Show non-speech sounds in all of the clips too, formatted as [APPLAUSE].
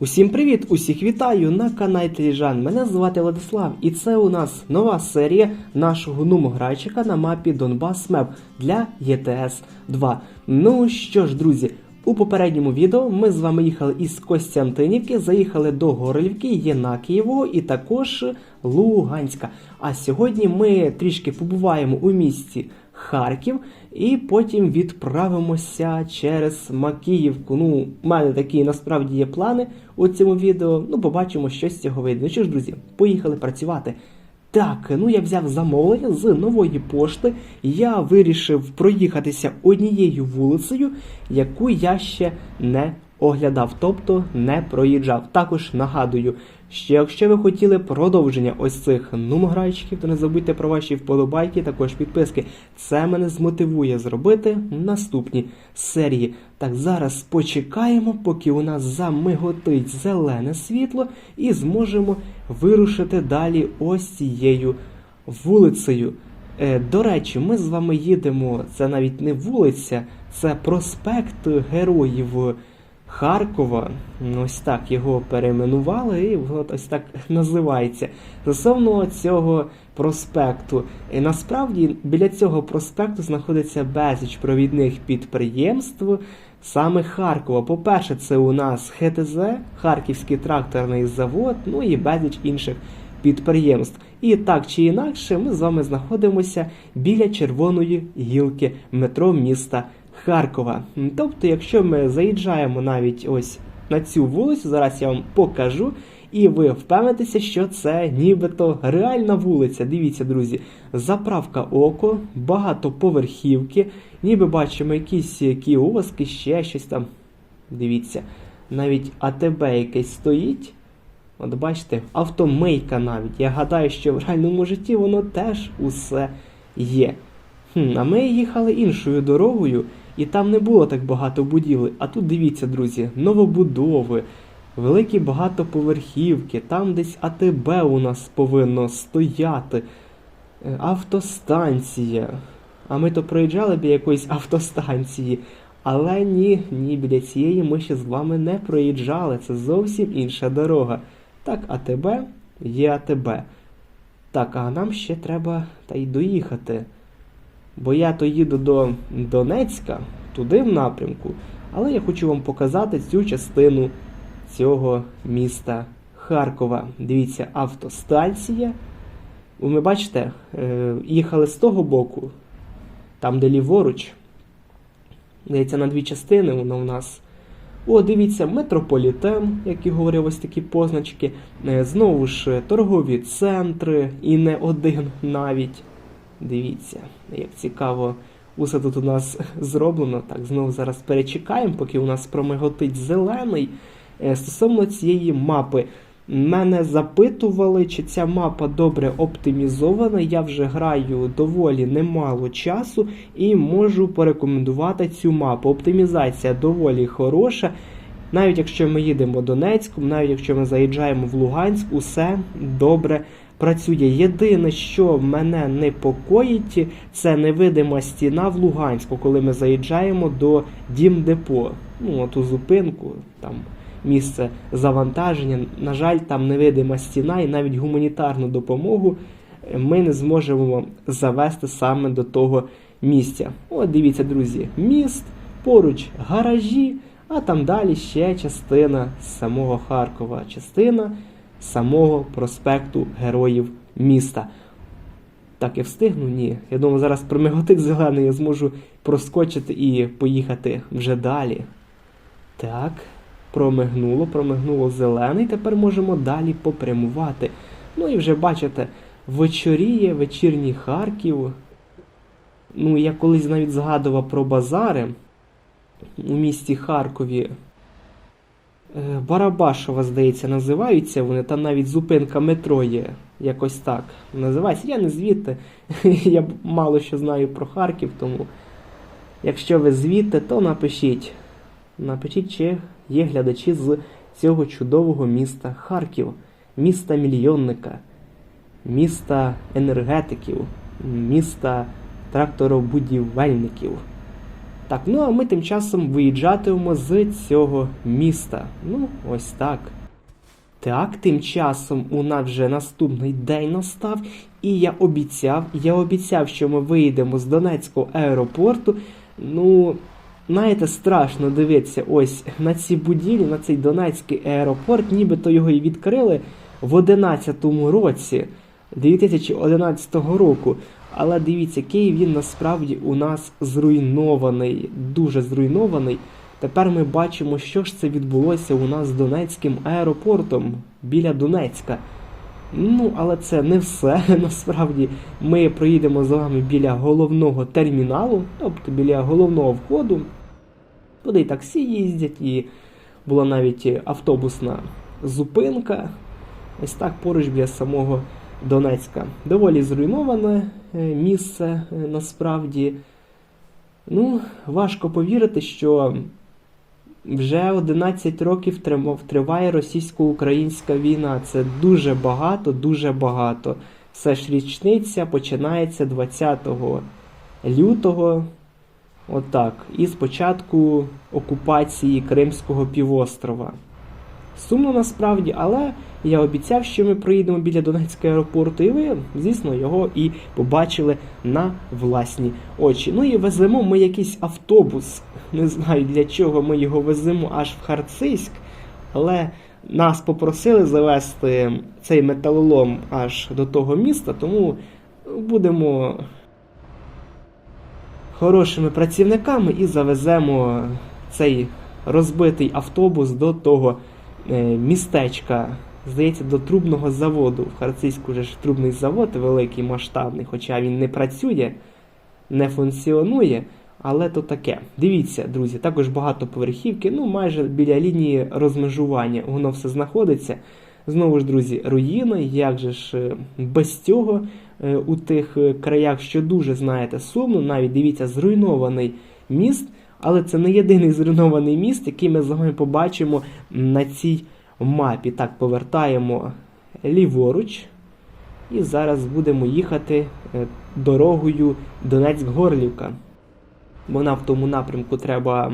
Усім привіт! Усіх вітаю на каналі Теліжан. Мене звати Владислав, і це у нас нова серія нашого нумограйчика на мапі Донбас Меп для ЄТС 2. Ну що ж, друзі, у попередньому відео ми з вами їхали із Костянтинівки, заїхали до Горлівки, Єнакієвого і також Луганська. А сьогодні ми трішки побуваємо у місті Харків і потім відправимося через Макіївку. Ну, у мене такі насправді є плани у цьому відео. Ну, побачимо, що з цього вийде. Ну що ж, друзі, поїхали працювати. Так, ну я взяв замовлення з нової пошти. Я вирішив проїхатися однією вулицею, яку я ще не оглядав, тобто не проїжджав. Також нагадую, що якщо ви хотіли продовження ось цих нумограйчиків, то не забудьте про ваші вподобайки, також підписки. Це мене змотивує зробити наступні серії. Так, зараз почекаємо, поки у нас замиготить зелене світло, і зможемо вирушити далі ось цією вулицею. Е, до речі, ми з вами їдемо. Це навіть не вулиця, це проспект Героїв Харкова. Ось так його перейменували, і ось так називається. Стосовно цього проспекту. І насправді біля цього проспекту знаходиться безліч провідних підприємств саме Харкова. По-перше, це у нас ХТЗ, Харківський тракторний завод, ну і безліч інших підприємств. І так чи інакше, ми з вами знаходимося біля червоної гілки метро міста Харкова. Тобто, якщо ми заїжджаємо навіть ось на цю вулицю, зараз я вам покажу, і ви впевнитеся, що це нібито реальна вулиця. Дивіться, друзі, заправка око, багатоповерхівки, ніби бачимо якісь кіоски, ще щось там. Дивіться, навіть АТБ якесь стоїть. От бачите, автомийка навіть. Я гадаю, що в реальному житті воно теж усе є. Хм, а ми їхали іншою дорогою, і там не було так багато будівель. А тут дивіться, друзі, новобудови, великі багатоповерхівки, там десь АТБ у нас повинно стояти, е, автостанція. А ми то проїжджали біля якоїсь автостанції. Але ні, ні, біля цієї ми ще з вами не проїжджали. Це зовсім інша дорога. Так, АТБ є АТБ. Так, а нам ще треба та й доїхати. Бо я то їду до Донецька, туди в напрямку, але я хочу вам показати цю частину цього міста Харкова. Дивіться, автостанція. Ви бачите, е, їхали з того боку, там де ліворуч. Дається на дві частини воно у нас. О, дивіться, метрополітен, як і говорив, ось такі позначки. Е, Знову ж торгові центри, і не один навіть. Дивіться, як цікаво, усе тут у нас [LAUGHS] зроблено. Так, знову зараз перечекаємо, поки у нас промиготить зелений. Е, Стосовно цієї мапи, мене запитували, чи ця мапа добре оптимізована. Я вже граю доволі немало часу і можу порекомендувати цю мапу. Оптимізація доволі хороша. Навіть якщо ми їдемо Донецьком, навіть якщо ми заїжджаємо в Луганськ, усе добре працює. Єдине, що мене непокоїть, це невидима стіна в Луганську, коли ми заїжджаємо до Дімдепо. Ну, ту зупинку, там місце завантаження. На жаль, там невидима стіна, і навіть гуманітарну допомогу ми не зможемо завести саме до того місця. От дивіться, друзі, міст, поруч гаражі, а там далі ще частина самого Харкова, частина самого проспекту Героїв міста. Так, я встигну? Ні. Я думаю, зараз промиготик зелений я зможу проскочити і поїхати вже далі. Так, промигнуло, промигнуло зелений. Тепер можемо далі попрямувати. Ну і вже бачите, вечоріє, вечірній Харків. Ну, я колись навіть згадував про базари у місті Харкові. Е, Барабашова, здається, називаються вони. Там навіть зупинка метро є. Якось так називається. Я не звідти. [LAUGHS] Я мало що знаю про Харків, тому якщо ви звідти, то напишіть. Напишіть, чи є глядачі з цього чудового міста Харків, міста мільйонника, міста енергетиків, міста тракторобудівельників. Так, ну а ми тим часом виїжджатимемо з цього міста. Ну, ось так. Так, тим часом у нас вже наступний день настав, і я обіцяв, я обіцяв, що ми виїдемо з Донецького аеропорту. Ну, знаєте, страшно дивитися ось на ці будівлі, на цей Донецький аеропорт, нібито його і відкрили в 11-му році, 2011 року. Але дивіться, Київ він насправді у нас зруйнований, дуже зруйнований. Тепер ми бачимо, що ж це відбулося у нас з Донецьким аеропортом біля Донецька. Ну, але це не все. [LAUGHS] Насправді ми проїдемо з вами біля головного терміналу, тобто біля головного входу. Туди і таксі їздять, і була навіть автобусна зупинка. Ось так поруч біля самого Донецька. Доволі зруйноване е, місце е, насправді. Ну, важко повірити, що вже 11 років триває російсько-українська війна. Це дуже багато, дуже багато. Все ж річниця починається 20 лютого. Отак. І з початку окупації Кримського півострова. Сумно насправді, але я обіцяв, що ми проїдемо біля Донецького аеропорту, і ви, звісно, його і побачили на власні очі. Ну і веземо ми якийсь автобус. Не знаю для чого ми його веземо аж в Харциськ, але нас попросили завести цей металолом аж до того міста, тому будемо хорошими працівниками і завеземо цей розбитий автобус до того е, містечка. Здається, до трубного заводу. В Харцизьку же ж трубний завод великий, масштабний, хоча він не працює, не функціонує, але то таке. Дивіться, друзі, також багатоповерхівки, ну майже біля лінії розмежування воно все знаходиться. Знову ж, друзі, руїни, як же ж е, без цього е, у тих е, краях, що дуже знаєте, сумно, навіть дивіться, зруйнований міст, але це не єдиний зруйнований міст, який ми з вами побачимо на цій мапі. Так, повертаємо ліворуч. І зараз будемо їхати е, дорогою Донецьк-Горлівка. Бо нам в тому напрямку треба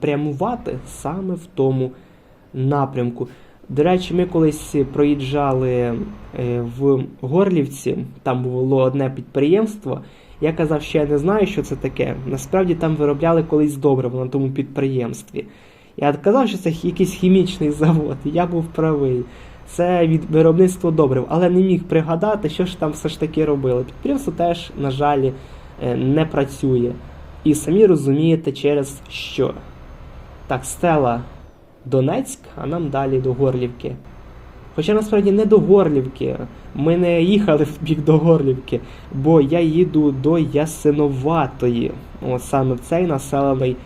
прямувати саме в тому напрямку. До речі, ми колись проїжджали е, в Горлівці, там було одне підприємство. Я казав, що я не знаю, що це таке. Насправді там виробляли колись добриво на тому підприємстві. Я казав, що це якийсь хімічний завод, і я був правий. Це від виробництва добрив, але не міг пригадати, що ж там все ж таки робили. Підприємство теж, на жаль, е, не працює. І самі розумієте, через що. Так, стела Донецьк, а нам далі до Горлівки. Хоча насправді не до Горлівки. Ми не їхали в бік до Горлівки, бо я їду до Ясиноватої. От саме цей населений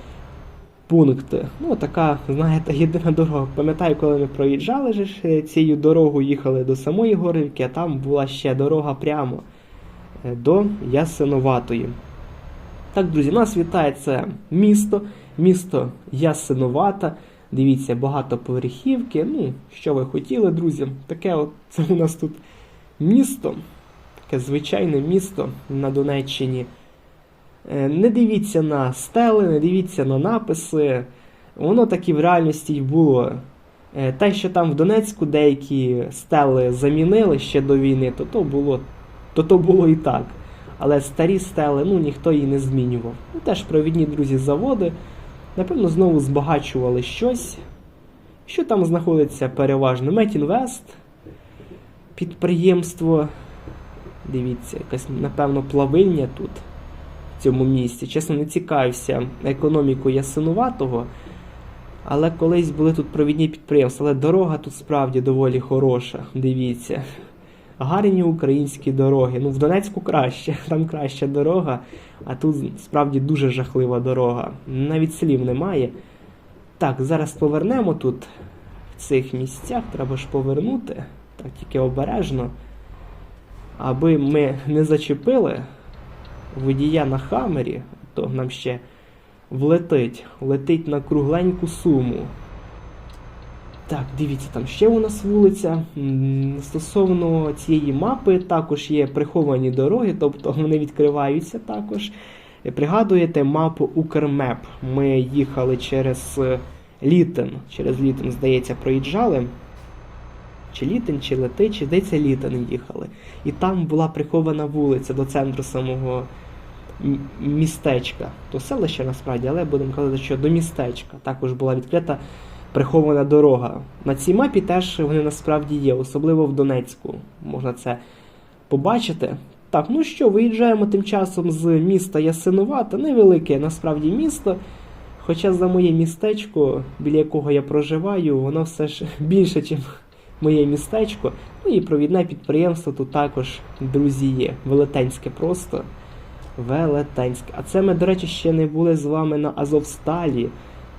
пункт. Ну, така, знаєте, єдина дорога. Пам'ятаю, коли ми проїжджали ж цією дорогою, їхали до самої Горлівки, а там була ще дорога прямо е, до Ясиноватої. Так, друзі, нас вітає це місто, місто Ясиновата. Дивіться, багатоповерхівки. Ну, що ви хотіли, друзі? Таке от це у нас тут місто, таке звичайне місто на Донеччині. Е, Не дивіться на стели, не дивіться на написи. Воно так і в реальності й було. Е, Те, що там в Донецьку деякі стели замінили ще до війни, то то було, то то було і так. Але старі стели ну, ніхто її не змінював. Ну, теж провідні друзі заводи. Напевно, знову збагачували щось. Що там знаходиться переважно? Метінвест, підприємство. Дивіться, якась, напевно, плавильня тут, в цьому місці. Чесно, не цікавився економікою Ясинуватого. Але колись були тут провідні підприємства. Але дорога тут справді доволі хороша. Дивіться. Гарні українські дороги. Ну, в Донецьку краще, [LAUGHS] там краща дорога, а тут справді дуже жахлива дорога. Навіть слів немає. Так, зараз повернемо тут в цих місцях, треба ж повернути. Так, тільки обережно. Аби ми не зачепили водія на хамері, то нам ще влетить. Летить на кругленьку суму. Так, дивіться, там ще у нас вулиця. Стосовно цієї мапи також є приховані дороги, тобто вони відкриваються також. Е, Пригадуєте мапу Укрмеп? Ми їхали через е, Літин. Через Літин, здається, проїжджали. Чи Літин, чи Лети, чи здається, Літин їхали. І там була прихована вулиця до центру самого містечка. То селище насправді, але будемо казати, що до містечка також була відкрита прихована дорога. На цій мапі теж вони насправді є, особливо в Донецьку. Можна це побачити. Так, ну що, виїжджаємо тим часом з міста Ясинувата, невелике насправді місто. Хоча за моє містечко, біля якого я проживаю, воно все ж [LAUGHS] більше, ніж моє містечко. Ну і провідне підприємство тут також, друзі, є. Велетенське просто. Велетенське. А це ми, до речі, ще не були з вами на Азовсталі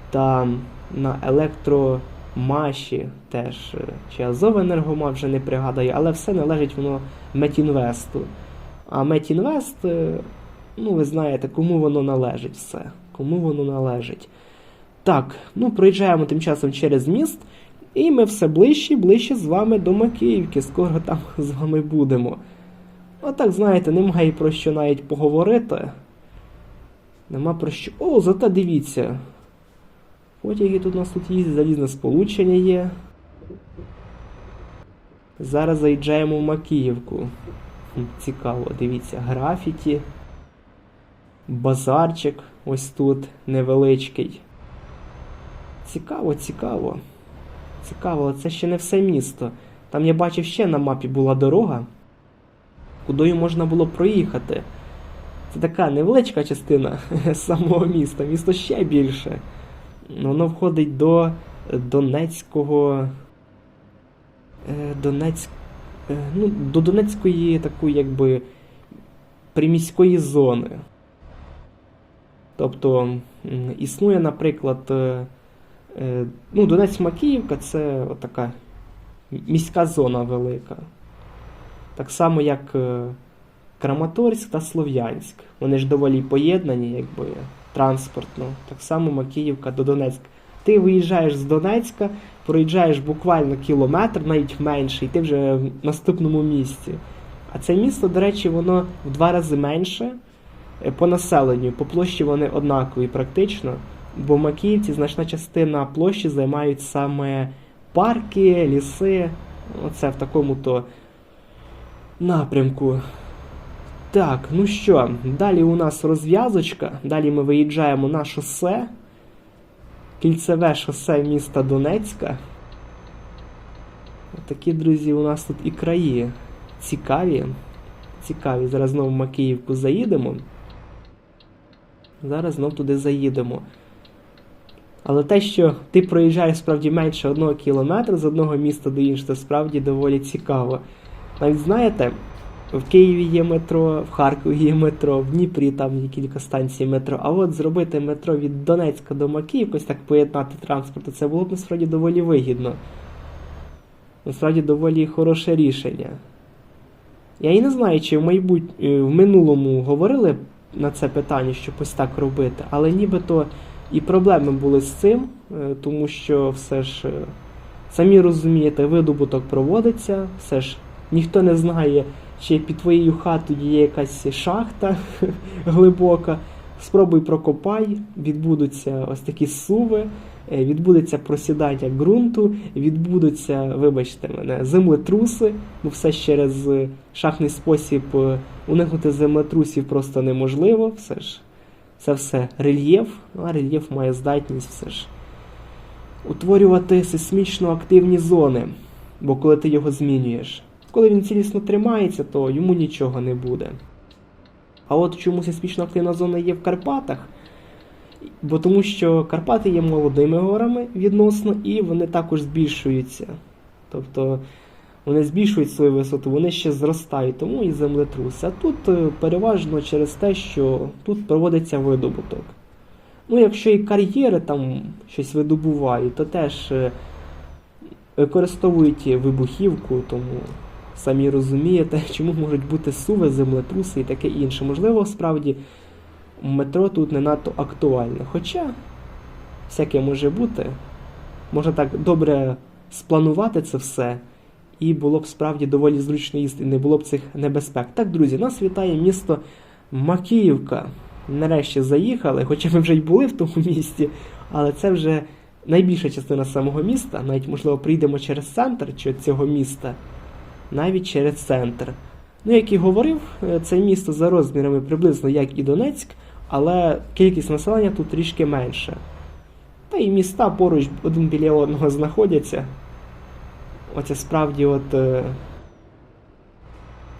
та на електромаші теж. е, Чи Азовенергома вже не пригадаю, але все належить воно Метінвесту. А Метінвест, е, ну ви знаєте, кому воно належить все. Кому воно належить. Так, ну проїжджаємо тим часом через міст, і ми все ближче і ближче з вами до Макіївки. Скоро там з вами будемо. Отак, знаєте, немає про що навіть поговорити. Нема про що. О, зате дивіться. Потяги тут у нас тут їздять, залізне сполучення є. Зараз заїжджаємо в Макіївку. Цікаво, дивіться, графіті. Базарчик ось тут невеличкий. Цікаво, цікаво. Цікаво, це ще не все місто. Там я бачив ще на мапі була дорога, кудою можна було проїхати. Це така невеличка частина [LAUGHS] самого міста, місто ще більше. Воно входить до Донецького. е, Донецьк... е, Ну, до Донецької такої, якби приміської зони. Тобто існує, наприклад, е, ну, Донецьк-Макіївка це така міська зона велика. Так само, як е, Краматорськ та Слов'янськ. Вони ж доволі поєднані, якби транспортно. Так само Макіївка до Донецька. Ти виїжджаєш з Донецька, проїжджаєш буквально кілометр, навіть менше, і ти вже в наступному місці. А це місто, до речі, воно в два рази менше е, по населенню. По площі вони однакові практично. Бо Макіївці значна частина площі займають саме парки, ліси. Оце в такому-то напрямку. Так, ну що, далі у нас розв'язочка. Далі ми виїжджаємо на шосе. Кільцеве шосе міста Донецька. Такі, друзі, у нас тут і краї цікаві. Цікаві. Зараз знову в Макіївку заїдемо. Зараз знов туди заїдемо. Але те, що ти проїжджаєш справді менше одного кілометра з одного міста до іншого, справді доволі цікаво. Навіть знаєте, в Києві є метро, в Харкові є метро, в Дніпрі там є кілька станцій метро. А от зробити метро від Донецька до Макіївки, ось так поєднати транспорт, це було б насправді доволі вигідно. Насправді доволі хороше рішення. Я і не знаю, чи в майбут... е, в минулому говорили на це питання, щоб ось так робити, але нібито і проблеми були з цим, е, тому що все ж, е, самі розумієте, видобуток проводиться, все ж ніхто не знає, чи під твоєю хатою є якась шахта [LAUGHS] глибока. Спробуй прокопай, відбудуться ось такі суви, е, відбудеться просідання ґрунту, відбудуться, вибачте мене, землетруси, бо все ж через шахтний спосіб уникнути землетрусів просто неможливо. Все ж це все рельєф, а рельєф має здатність все ж утворювати сейсмічно активні зони, бо коли ти його змінюєш. Коли він цілісно тримається, то йому нічого не буде. А от чому сейсмічно активна зона є в Карпатах? Бо тому що Карпати є молодими горами відносно, і вони також збільшуються. Тобто вони збільшують свою висоту, вони ще зростають, тому і землетруси. А тут е, переважно через те, що тут проводиться видобуток. Ну, якщо і кар'єри там щось видобувають, то теж е, використовують вибухівку, тому самі розумієте, [LAUGHS] чому можуть бути суви, землетруси і таке інше. Можливо, справді метро тут не надто актуальне. Хоча всяке може бути. Можна так добре спланувати це все, і було б справді доволі зручно їсти, не було б цих небезпек. Так, друзі, нас вітає місто Макіївка. Нарешті заїхали, хоча ми вже й були в тому місті, але це вже найбільша частина самого міста. Навіть, можливо, прийдемо через центр чи цього міста, навіть через центр. Ну, як і говорив, е, це місто за розмірами приблизно як і Донецьк, але кількість населення тут трішки менше. Та і міста поруч один біля одного знаходяться. Оце справді от. е,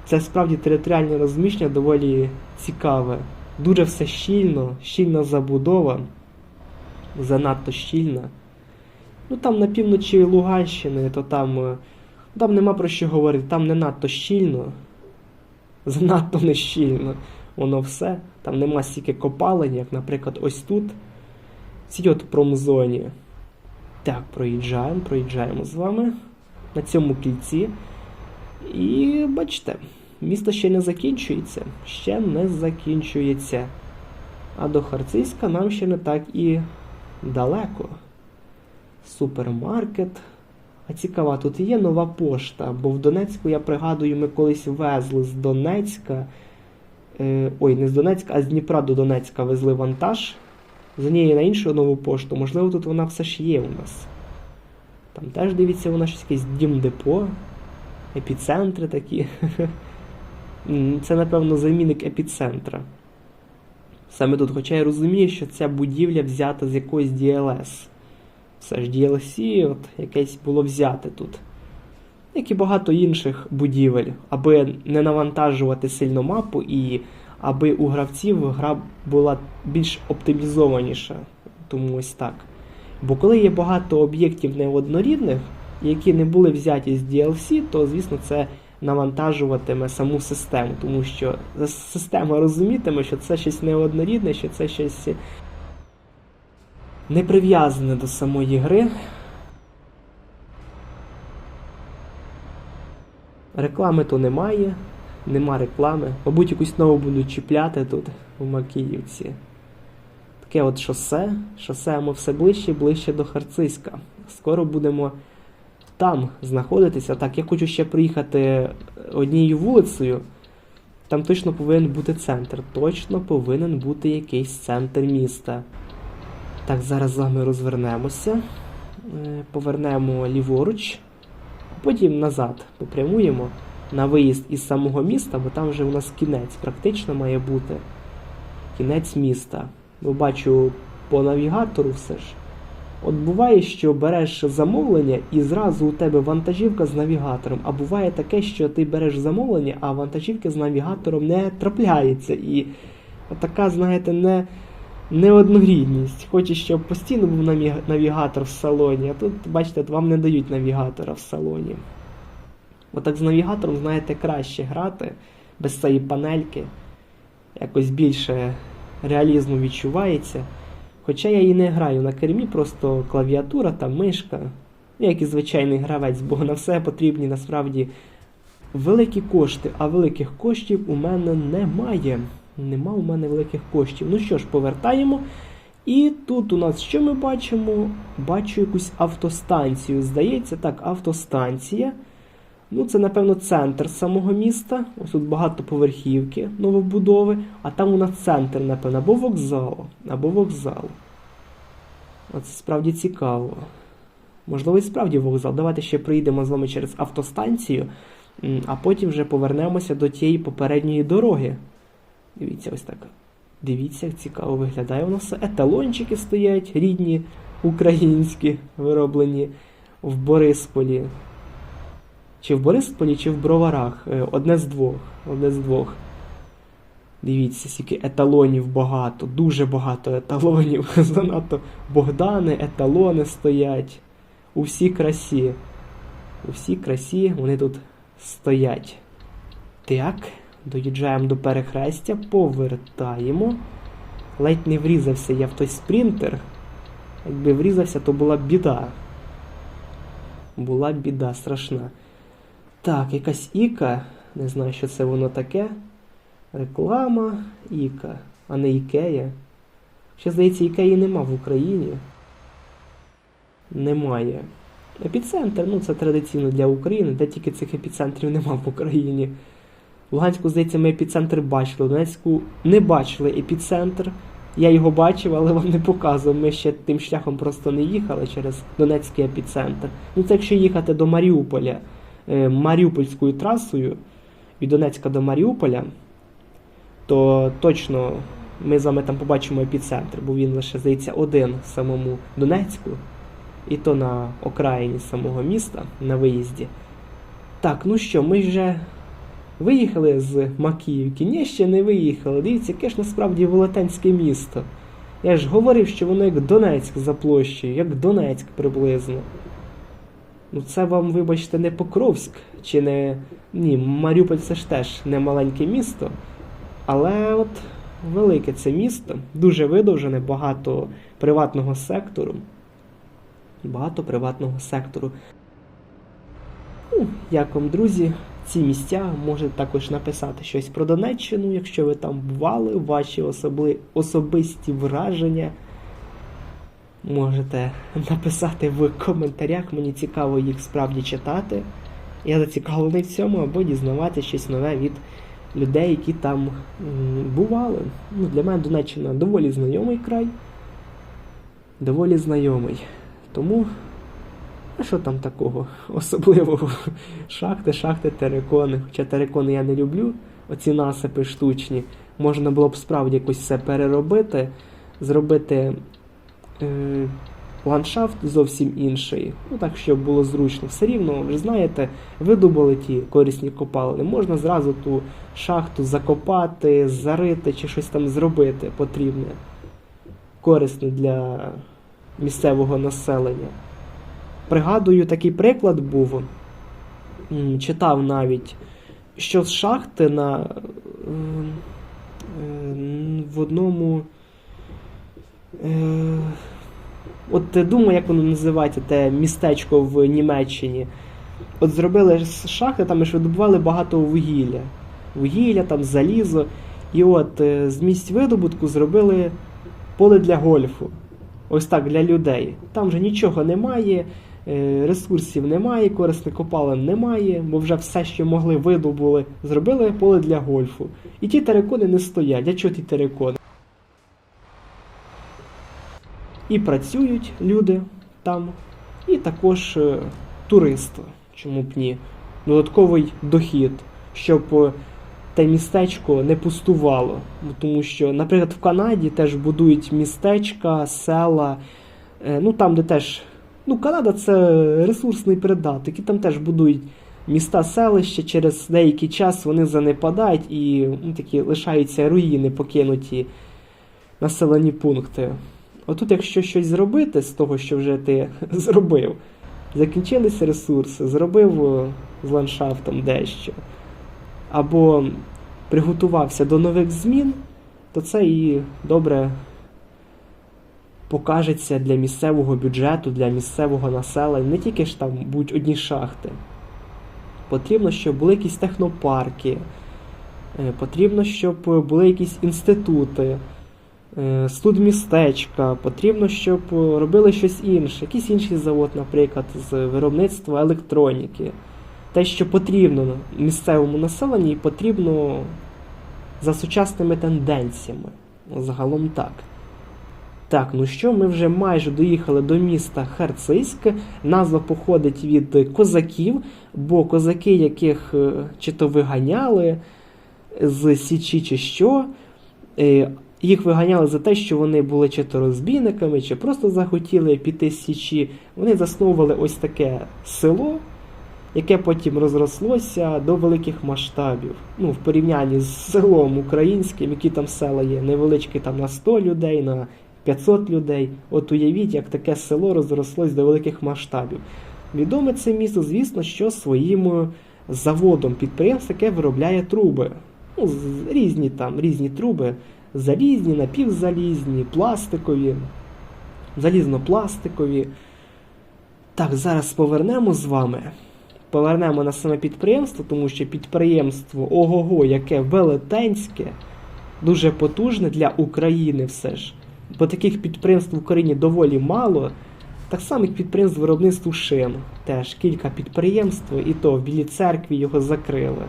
Це справді територіальне розміщення доволі цікаве. Дуже все щільно, щільна забудова, занадто щільна. Ну там на півночі Луганщини, то там, е, там нема про що говорити, там не надто щільно, занадто не щільно. Воно все. Там нема стільки копалень, як, наприклад, ось тут, цій от промзоні. Так, проїжджаємо, проїжджаємо з вами на цьому кільці. І бачите, місто ще не закінчується. Ще не закінчується. А до Харциська нам ще не так і далеко. Супермаркет. А цікаво, тут є нова пошта, бо в Донецьку, я пригадую, ми колись везли з Донецька. Е, ой, не з Донецька, а з Дніпра до Донецька везли вантаж. З однієї на іншу нову пошту. Можливо, тут вона все ж є у нас. Там теж дивіться, вона щось якесь дім-депо, епіцентри такі. Це, напевно, замінник епіцентра. Саме тут, хоча я розумію, що ця будівля взята з якоїсь DLS. Все ж DLC, от якесь було взяте тут. Як і багато інших будівель, аби не навантажувати сильно мапу і аби у гравців гра була більш оптимізованіша. Тому ось так. Бо коли є багато об'єктів неоднорідних, які не були взяті з DLC, то звісно це навантажуватиме саму систему, тому що система розумітиме, що це щось неоднорідне, що це щось не прив'язане до самої гри. Реклами то немає, нема реклами. Мабуть, якусь нову будуть чіпляти тут, у Макіївці. Таке от шосе. Шосе ми все ближче і ближче до Харциська. Скоро будемо там знаходитися. Так, я хочу ще приїхати однією вулицею. Там точно повинен бути центр. Точно повинен бути якийсь центр міста. Так, зараз з вами розвернемося. Е, Повернемо ліворуч, потім назад попрямуємо на виїзд із самого міста, бо там вже у нас кінець практично має бути. Кінець міста. Бо бачу по навігатору все ж. От буває, що береш замовлення і зразу у тебе вантажівка з навігатором. А буває таке, що ти береш замовлення, а вантажівки з навігатором не трапляється. І така, знаєте, не, неоднорідність. Хочеш, щоб постійно був навігатор в салоні, а тут, бачите, вам не дають навігатора в салоні. Отак з навігатором, знаєте, краще грати без цієї панельки. Якось більше реалізму відчувається. Хоча я і не граю на кермі, просто клавіатура та мишка, Ну, як і звичайний гравець, бо на все потрібні насправді великі кошти, а великих коштів у мене немає. Нема у мене великих коштів. Ну що ж, повертаємо. І тут у нас що ми бачимо? Бачу якусь автостанцію. Здається, так, автостанція. Ну, це, напевно, центр самого міста. Ось тут багатоповерхівки новобудови, а там у нас центр, напевно, або вокзал, або вокзал. Оце справді цікаво. Можливо, і справді вокзал. Давайте ще проїдемо з вами через автостанцію, а потім вже повернемося до тієї попередньої дороги. Дивіться, ось так. Дивіться, як цікаво виглядає. У нас все. еталончики стоять, рідні, українські, вироблені в Борисполі. Чи в Борисполі, чи в Броварах. Е, Одне з двох. Одне з двох. Дивіться, скільки еталонів багато, дуже багато еталонів. [LAUGHS] Занадто Богдани, еталони стоять. У всій красі. У всій красі вони тут стоять. Так, доїжджаємо до перехрестя, повертаємо. Ледь не врізався я в той спринтер. Якби врізався, то була біда. Була б біда страшна. Так, якась Іка. Не знаю, що це воно таке. Реклама Іка, а не Ікея. Ще, здається, Ікеї нема в Україні. Немає. Епіцентр, ну це традиційно для України, де тільки цих епіцентрів нема в Україні. В Луганську, здається, ми епіцентр бачили. В Донецьку не бачили епіцентр. Я його бачив, але вам не показував. Ми ще тим шляхом просто не їхали через Донецький епіцентр. Ну, це якщо їхати до Маріуполя Маріупольською трасою від Донецька до Маріуполя, то точно ми з вами там побачимо епіцентр, бо він лише здається один самому Донецьку, і то на окраїні самого міста на виїзді. Так, ну що, ми вже виїхали з Макіївки? Ні, ще не виїхали. Дивіться, яке ж насправді велетенське місто. Я ж говорив, що воно як Донецьк за площею, як Донецьк приблизно. Ну, це вам, вибачте, не Покровськ, чи не. Ні, Маріуполь це ж теж не маленьке місто. Але от велике це місто, дуже видовжене, багато приватного сектору. Багато приватного сектору. Ну, як вам, друзі, ці місця можете також написати щось про Донеччину, якщо ви там бували, ваші особли... особисті враження. Можете написати в коментарях, мені цікаво їх справді читати. Я зацікавлений в цьому, або дізнавати щось нове від людей, які там бували. Ну, для мене Донеччина доволі знайомий край. Доволі знайомий. Тому, а що там такого особливого? Шахти, шахти, терикони. Хоча терикони я не люблю, оці насипи штучні. Можна було б справді якось все переробити, зробити ландшафт зовсім інший. Ну так, щоб було зручно. Все рівно, ви знаєте, видобули ті корисні копалини. Можна зразу ту шахту закопати, зарити чи щось там зробити потрібне, корисне для місцевого населення. Пригадую, такий приклад був. Читав навіть, що з шахти на е, е, в одному. Е, От думаю, як воно називається, те містечко в Німеччині. От зробили шахти, там ж видобували багато вугілля. Вугілля, там залізо. І от е, з місць видобутку зробили поле для гольфу. Ось так для людей. Там вже нічого немає, е, ресурсів немає, корисних копалин немає, бо вже все, що могли, видобули, зробили поле для гольфу. І ті терикони не стоять. А чого ті терикони? І працюють люди там, і також е, туристи. Чому б ні? Додатковий дохід, щоб е, те містечко не пустувало. Тому що, наприклад, в Канаді теж будують містечка, села, е, ну там, де теж. Ну, Канада це ресурсний придаток, і там теж будують міста, селища, через деякий час вони занепадають і ну, такі лишаються руїни, покинуті населені пункти. Отут, якщо щось зробити з того, що вже ти [LAUGHS] зробив, закінчилися ресурси, зробив з ландшафтом дещо, або приготувався до нових змін, то це і добре покажеться для місцевого бюджету, для місцевого населення. Не тільки ж там будуть одні шахти. Потрібно, щоб були якісь технопарки, е, потрібно, щоб були якісь інститути е, студмістечка, потрібно, щоб е, робили щось інше, якийсь інший завод, наприклад, з виробництва електроніки. Те, що потрібно місцевому населенню, і потрібно за сучасними тенденціями. Загалом так. Так, ну що, ми вже майже доїхали до міста Харцизьк. Назва походить від козаків, бо козаки, яких е, чи то виганяли з Січі, чи що, їх виганяли за те, що вони були чи то розбійниками, чи просто захотіли піти з Січі. Вони засновували ось таке село, яке потім розрослося до великих масштабів. Ну, в порівнянні з селом українським, які там села є, невеличкі там на 100 людей, на 500 людей. От уявіть, як таке село розрослось до великих масштабів. Відоме це місто, звісно, що своїм е, заводом підприємство, яке виробляє труби. Ну, різні там, різні труби, залізні, напівзалізні, пластикові, залізно-пластикові. Так, зараз повернемо з вами. Повернемо на саме підприємство, тому що підприємство ого-го, яке велетенське, дуже потужне для України все ж. Бо таких підприємств в Україні доволі мало. Так само, як підприємств виробництва шин. Теж кілька підприємств, і то в Білій церкві його закрили.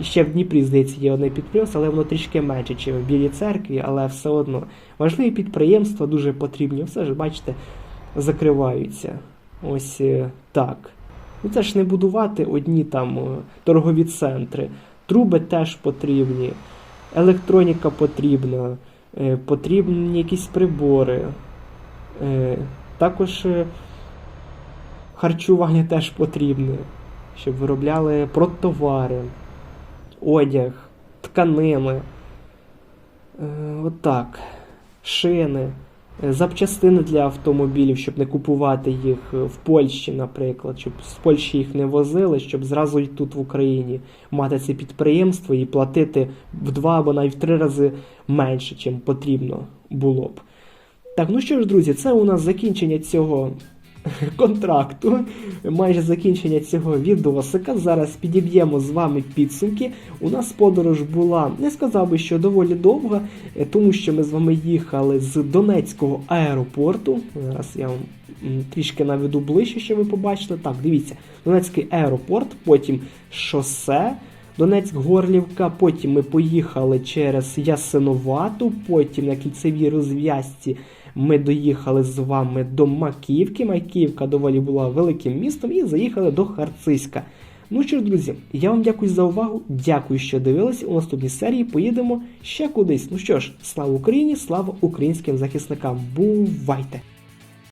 Ще в Дніпрі, здається, є одне підприємство, але воно трішки менше, ніж в Білій церкві, але все одно. Важливі підприємства дуже потрібні. Все ж, бачите, закриваються. Ось е, так. Ну це ж не будувати одні там е, торгові центри. Труби теж потрібні, електроніка потрібна, е, потрібні якісь прибори. Також харчування теж потрібне, щоб виробляли продтовари, одяг, тканини. Е, Отак. Шини, е, запчастини для автомобілів, щоб не купувати їх е, в Польщі, наприклад, щоб з Польщі їх не возили, щоб зразу й тут в Україні мати це підприємство і платити в два або навіть в три рази менше, чим потрібно було б. Так, ну що ж, друзі, це у нас закінчення цього [LAUGHS] контракту, майже закінчення цього відосика. Зараз підіб'ємо з вами підсумки. У нас подорож була, не сказав би, що доволі довга, е, тому що ми з вами їхали з Донецького аеропорту. Зараз я вам трішки наведу ближче, щоб ви побачили. Так, дивіться, Донецький аеропорт, потім шосе. Донецьк-Горлівка, потім ми поїхали через Ясиновату, потім на кільцевій розв'язці ми доїхали з вами до Макіївки. Макіївка доволі була великим містом і заїхали до Харциська. Ну що ж, друзі, я вам дякую за увагу. Дякую, що дивилися. У наступній серії поїдемо ще кудись. Ну що ж, слава Україні, слава українським захисникам. Бувайте!